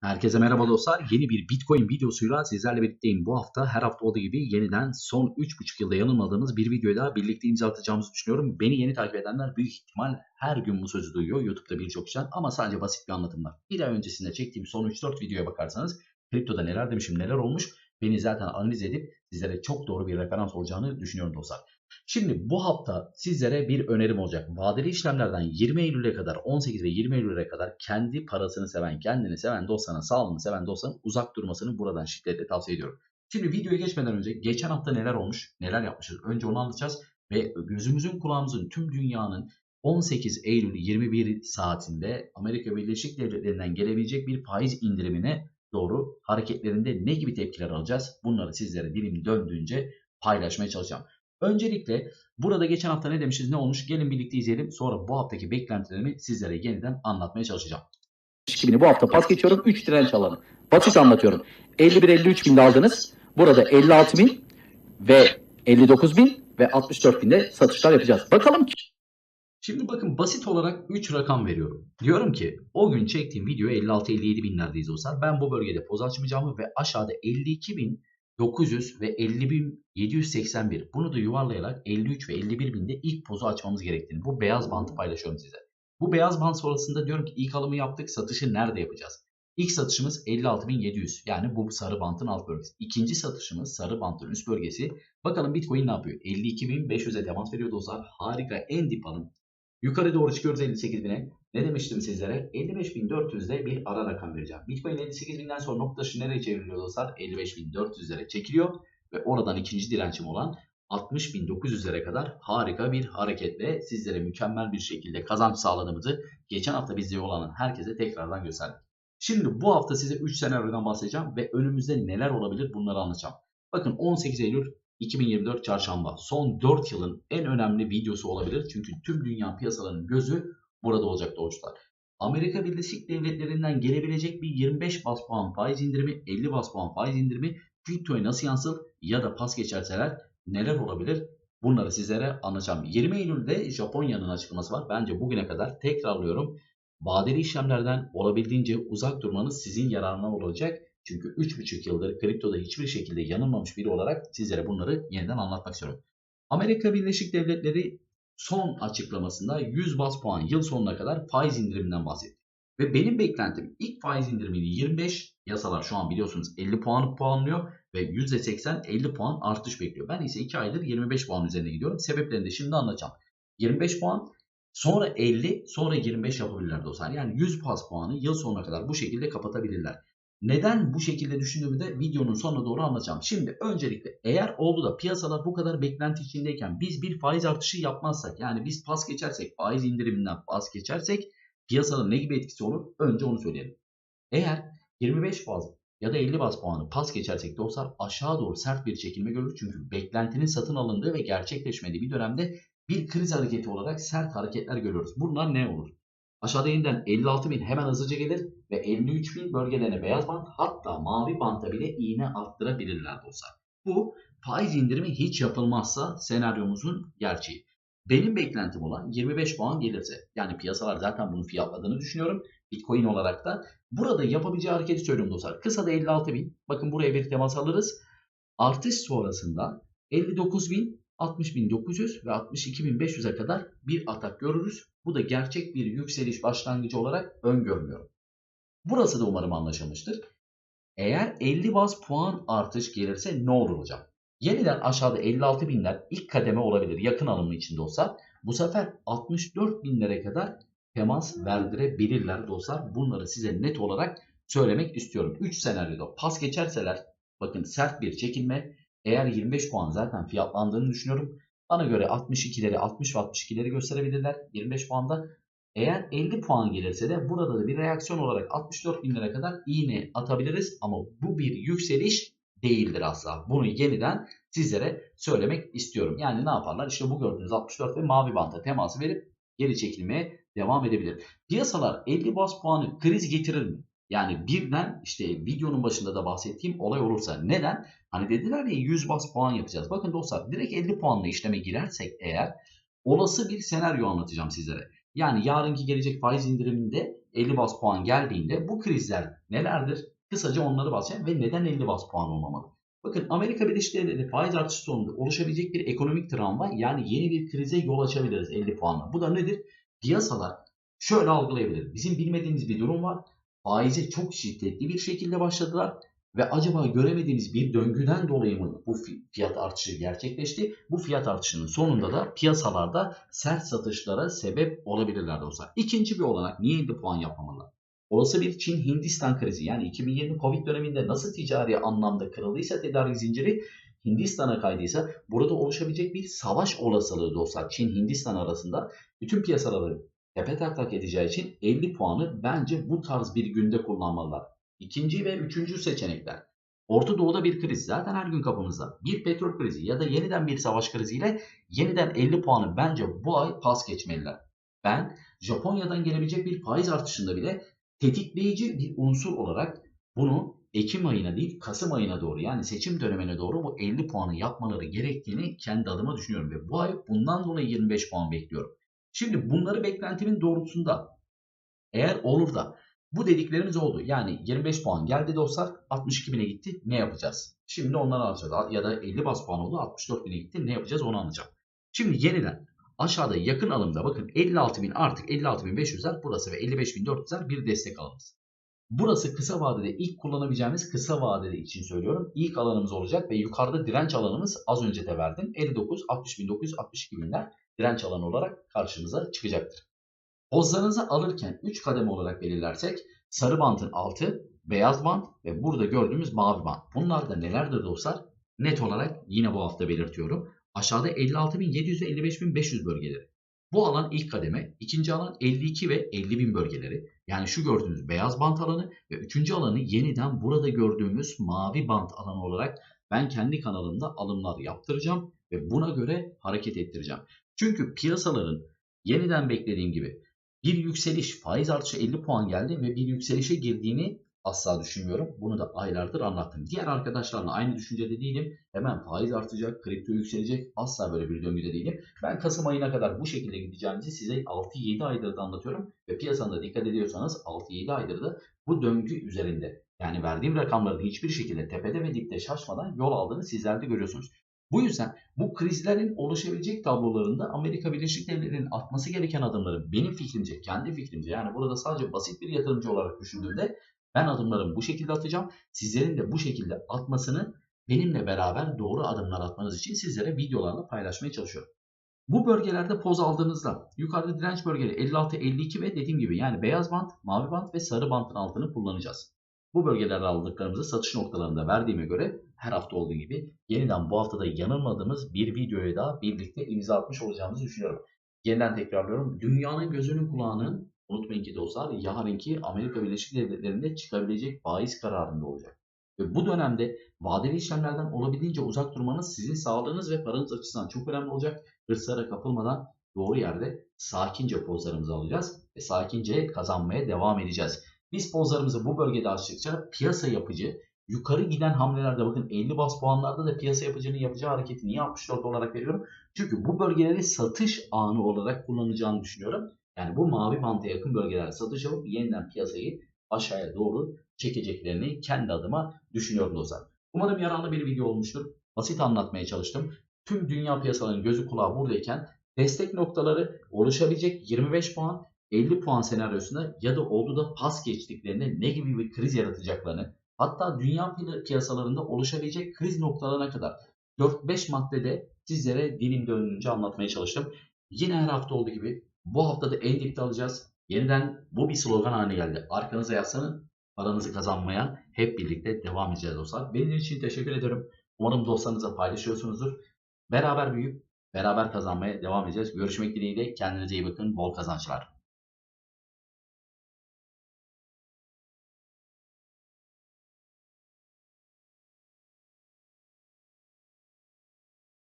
Herkese merhaba dostlar. Yeni bir Bitcoin videosuyla sizlerle birlikteyim. Bu hafta her hafta olduğu gibi yeniden son 3,5 yılda yanılmadığımız bir videoyu daha birlikte imza atacağımızı düşünüyorum. Beni yeni takip edenler büyük ihtimal her gün bu sözü duyuyor. YouTube'da birçok kişiden ama sadece basit bir anlatımlar. Bir ay öncesinde çektiğim son 3-4 videoya bakarsanız kriptoda neler demişim neler olmuş beni zaten analiz edip sizlere çok doğru bir referans olacağını düşünüyorum dostlar. Şimdi bu hafta sizlere bir önerim olacak. Vadeli işlemlerden 20 Eylül'e kadar 18 ve 20 Eylül'e kadar kendi parasını seven, kendini seven dostlarına, sağlığını seven dostların uzak durmasını buradan şiddetle tavsiye ediyorum. Şimdi videoya geçmeden önce geçen hafta neler olmuş, neler yapmışız önce onu anlatacağız. Ve gözümüzün kulağımızın tüm dünyanın 18 Eylül 21 saatinde Amerika Birleşik Devletleri'nden gelebilecek bir faiz indirimine doğru hareketlerinde ne gibi tepkiler alacağız? Bunları sizlere dilim döndüğünce paylaşmaya çalışacağım. Öncelikle burada geçen hafta ne demişiz ne olmuş gelin birlikte izleyelim. Sonra bu haftaki beklentilerimi sizlere yeniden anlatmaya çalışacağım. 2000'i bu hafta pas geçiyorum. 3 direnç alanı. Basit anlatıyorum. 51-53 binde aldınız. Burada 56 bin ve 59 bin ve 64 binde satışlar yapacağız. Bakalım Şimdi bakın basit olarak 3 rakam veriyorum. Diyorum ki o gün çektiğim video 56-57 binlerdeyiz olsa ben bu bölgede poz açmayacağımı ve aşağıda 52 bin 900 ve 50.781 bunu da yuvarlayarak 53 ve 51 binde ilk pozu açmamız gerektiğini bu beyaz bandı paylaşıyorum size. Bu beyaz band sonrasında diyorum ki ilk alımı yaptık satışı nerede yapacağız? İlk satışımız 56.700 yani bu sarı bantın alt bölgesi. İkinci satışımız sarı bantın üst bölgesi. Bakalım Bitcoin ne yapıyor? 52.500'e temas veriyor dostlar. Harika en dip alım. Yukarı doğru çıkıyoruz 58.000'e. Ne demiştim sizlere? 55.400'de bir ara rakam vereceğim. Bitcoin 58.000'den sonra nokta taşı nereye çevriliyor dostlar? 55.400'lere çekiliyor. Ve oradan ikinci dirençim olan 60.900'lere kadar harika bir hareketle sizlere mükemmel bir şekilde kazanç sağladığımızı geçen hafta bizde yol alan herkese tekrardan gösterdik. Şimdi bu hafta size 3 senaryodan bahsedeceğim ve önümüzde neler olabilir bunları anlatacağım. Bakın 18 Eylül 2024 çarşamba son 4 yılın en önemli videosu olabilir. Çünkü tüm dünya piyasalarının gözü burada olacak doğuşlar. Amerika Birleşik Devletleri'nden gelebilecek bir 25 bas puan faiz indirimi, 50 bas puan faiz indirimi kriptoya nasıl yansır ya da pas geçerseler neler olabilir? Bunları sizlere anlatacağım. 20 Eylül'de Japonya'nın açıklaması var. Bence bugüne kadar tekrarlıyorum. Vadeli işlemlerden olabildiğince uzak durmanız sizin yararına olacak. Çünkü 3,5 yıldır kriptoda hiçbir şekilde yanılmamış biri olarak sizlere bunları yeniden anlatmak istiyorum. Amerika Birleşik Devletleri son açıklamasında 100 bas puan yıl sonuna kadar faiz indiriminden bahsetti. Ve benim beklentim ilk faiz indirimini 25 yasalar şu an biliyorsunuz 50 puan puanlıyor ve %80 50 puan artış bekliyor. Ben ise 2 aydır 25 puan üzerine gidiyorum. Sebeplerini de şimdi anlatacağım. 25 puan sonra 50 sonra 25 yapabilirler dostlar. Yani 100 bas puanı yıl sonuna kadar bu şekilde kapatabilirler. Neden bu şekilde düşündüğümü de videonun sonuna doğru anlatacağım. Şimdi öncelikle eğer oldu da piyasalar bu kadar beklenti içindeyken biz bir faiz artışı yapmazsak yani biz pas geçersek faiz indiriminden pas geçersek piyasanın ne gibi etkisi olur? Önce onu söyleyelim. Eğer 25 baz ya da 50 baz puanı pas geçersek dostlar aşağı doğru sert bir çekilme görür. Çünkü beklentinin satın alındığı ve gerçekleşmediği bir dönemde bir kriz hareketi olarak sert hareketler görüyoruz. Bunlar ne olur? Aşağıda yeniden 56 bin hemen hızlıca gelir ve 53 bin bölgelerine beyaz bant hatta mavi banta bile iğne arttırabilirler dostlar. Bu faiz indirimi hiç yapılmazsa senaryomuzun gerçeği. Benim beklentim olan 25 puan gelirse yani piyasalar zaten bunu fiyatladığını düşünüyorum. Bitcoin olarak da burada yapabileceği hareketi söylüyorum dostlar. Kısa da 56 bin. Bakın buraya bir temas alırız. Artış sonrasında 59 bin 60.900 ve 62.500'e kadar bir atak görürüz. Bu da gerçek bir yükseliş başlangıcı olarak öngörmüyorum. Burası da umarım anlaşılmıştır. Eğer 50 baz puan artış gelirse ne olur hocam? Yeniden aşağıda 56 binler ilk kademe olabilir yakın alımı içinde olsa. Bu sefer 64 binlere kadar temas verdirebilirler dostlar. Bunları size net olarak söylemek istiyorum. 3 senaryoda pas geçerseler bakın sert bir çekilme eğer 25 puan zaten fiyatlandığını düşünüyorum. Bana göre 62'leri 60 ve 62'leri gösterebilirler 25 puanda. Eğer 50 puan gelirse de burada da bir reaksiyon olarak 64 bin lira kadar iğne atabiliriz. Ama bu bir yükseliş değildir asla. Bunu yeniden sizlere söylemek istiyorum. Yani ne yaparlar? İşte bu gördüğünüz 64 ve mavi banta teması verip geri çekilmeye devam edebilir. Piyasalar 50 bas puanı kriz getirir mi? Yani birden işte videonun başında da bahsettiğim olay olursa. Neden? Hani dediler ya 100 bas puan yapacağız. Bakın dostlar direkt 50 puanla işleme girersek eğer olası bir senaryo anlatacağım sizlere. Yani yarınki gelecek faiz indiriminde 50 bas puan geldiğinde bu krizler nelerdir? Kısaca onları bahsedeceğim ve neden 50 bas puan olmamalı? Bakın Amerika Birleşik Devletleri faiz artışı sonunda oluşabilecek bir ekonomik travma yani yeni bir krize yol açabiliriz 50 puanla. Bu da nedir? Piyasalar şöyle algılayabilir. Bizim bilmediğimiz bir durum var. Faize çok şiddetli bir şekilde başladılar ve acaba göremediğimiz bir döngüden dolayı mı bu fiyat artışı gerçekleşti? Bu fiyat artışının sonunda da piyasalarda sert satışlara sebep olabilirler dostlar. İkinci bir olanak niye 50 puan yapmamalı? Olası bir Çin-Hindistan krizi yani 2020 Covid döneminde nasıl ticari anlamda kırıldıysa tedarik zinciri Hindistan'a kaydıysa burada oluşabilecek bir savaş olasılığı dostlar Çin-Hindistan arasında bütün piyasaları tepe taklak edeceği için 50 puanı bence bu tarz bir günde kullanmalılar. İkinci ve üçüncü seçenekler. Orta Doğu'da bir kriz zaten her gün kapımızda. Bir petrol krizi ya da yeniden bir savaş kriziyle yeniden 50 puanı bence bu ay pas geçmeliler. Ben Japonya'dan gelebilecek bir faiz artışında bile tetikleyici bir unsur olarak bunu Ekim ayına değil Kasım ayına doğru yani seçim dönemine doğru bu 50 puanı yapmaları gerektiğini kendi adıma düşünüyorum. Ve bu ay bundan dolayı 25 puan bekliyorum. Şimdi bunları beklentimin doğrultusunda eğer olur da bu dediklerimiz oldu. Yani 25 puan geldi dostlar 62 bine gitti ne yapacağız? Şimdi onları alacağız. Ya da 50 bas puan oldu 64 bine gitti ne yapacağız onu anlayacağım. Şimdi yeniden aşağıda yakın alımda bakın 56 bin artık 56.500'ler burası ve 55.400'ler bir destek alanımız. Burası kısa vadede ilk kullanabileceğimiz kısa vadede için söylüyorum. İlk alanımız olacak ve yukarıda direnç alanımız az önce de verdim. 59, 60.900, 62 binler direnç alanı olarak karşınıza çıkacaktır. Pozlarınızı alırken 3 kademe olarak belirlersek sarı bantın altı, beyaz bant ve burada gördüğümüz mavi bant. Bunlar da nelerdir dostlar? Net olarak yine bu hafta belirtiyorum. Aşağıda 56.700 ve 55.500 bölgeleri. Bu alan ilk kademe, ikinci alan 52 ve 50.000 bölgeleri. Yani şu gördüğünüz beyaz bant alanı ve üçüncü alanı yeniden burada gördüğümüz mavi bant alanı olarak ben kendi kanalımda alımlar yaptıracağım ve buna göre hareket ettireceğim. Çünkü piyasaların yeniden beklediğim gibi bir yükseliş, faiz artışı 50 puan geldi ve bir yükselişe girdiğini asla düşünmüyorum. Bunu da aylardır anlattım. Diğer arkadaşlarla aynı düşüncede değilim. Hemen faiz artacak, kripto yükselecek. Asla böyle bir döngüde değilim. Ben Kasım ayına kadar bu şekilde gideceğimizi size 6-7 aydır da anlatıyorum. Ve piyasanda dikkat ediyorsanız 6-7 aydır da bu döngü üzerinde. Yani verdiğim rakamların hiçbir şekilde tepede ve dipte şaşmadan yol aldığını sizler de görüyorsunuz. Bu yüzden bu krizlerin oluşabilecek tablolarında Amerika Birleşik Devletleri'nin atması gereken adımları benim fikrimce, kendi fikrimce yani burada sadece basit bir yatırımcı olarak düşündüğümde ben adımlarımı bu şekilde atacağım. Sizlerin de bu şekilde atmasını benimle beraber doğru adımlar atmanız için sizlere videolarla paylaşmaya çalışıyorum. Bu bölgelerde poz aldığınızda yukarıda direnç bölgeleri 56, 52 ve dediğim gibi yani beyaz bant, mavi bant ve sarı bantın altını kullanacağız. Bu bölgelerde aldıklarımızı satış noktalarında verdiğime göre her hafta olduğu gibi yeniden bu haftada yanılmadığımız bir videoya daha birlikte imza atmış olacağımızı düşünüyorum. Yeniden tekrarlıyorum. Dünyanın gözünün kulağının unutmayın ki dostlar yarınki Amerika Birleşik Devletleri'nde çıkabilecek faiz kararında olacak. Ve bu dönemde vadeli işlemlerden olabildiğince uzak durmanız sizin sağlığınız ve paranız açısından çok önemli olacak. Hırslara kapılmadan doğru yerde sakince pozlarımızı alacağız ve sakince kazanmaya devam edeceğiz. Biz pozlarımızı bu bölgede açtıkça piyasa yapıcı, yukarı giden hamlelerde bakın 50 bas puanlarda da piyasa yapıcının yapacağı hareketi niye 64 olarak veriyorum? Çünkü bu bölgeleri satış anı olarak kullanacağını düşünüyorum. Yani bu mavi banta yakın bölgelerde satış alıp yeniden piyasayı aşağıya doğru çekeceklerini kendi adıma düşünüyorum dostlar. Umarım yararlı bir video olmuştur. Basit anlatmaya çalıştım. Tüm dünya piyasalarının gözü kulağı buradayken destek noktaları oluşabilecek 25 puan 50 puan senaryosunda ya da oldu da pas geçtiklerinde ne gibi bir kriz yaratacaklarını hatta dünya piyasalarında oluşabilecek kriz noktalarına kadar 4-5 maddede sizlere dilim dönünce anlatmaya çalıştım. Yine her hafta olduğu gibi bu hafta da en dipte alacağız. Yeniden bu bir slogan haline geldi. Arkanıza yaslanın, paranızı kazanmaya hep birlikte devam edeceğiz dostlar. Benim için teşekkür ederim. Umarım dostlarınızla paylaşıyorsunuzdur. Beraber büyüyüp beraber kazanmaya devam edeceğiz. Görüşmek dileğiyle. Kendinize iyi bakın. Bol kazançlar.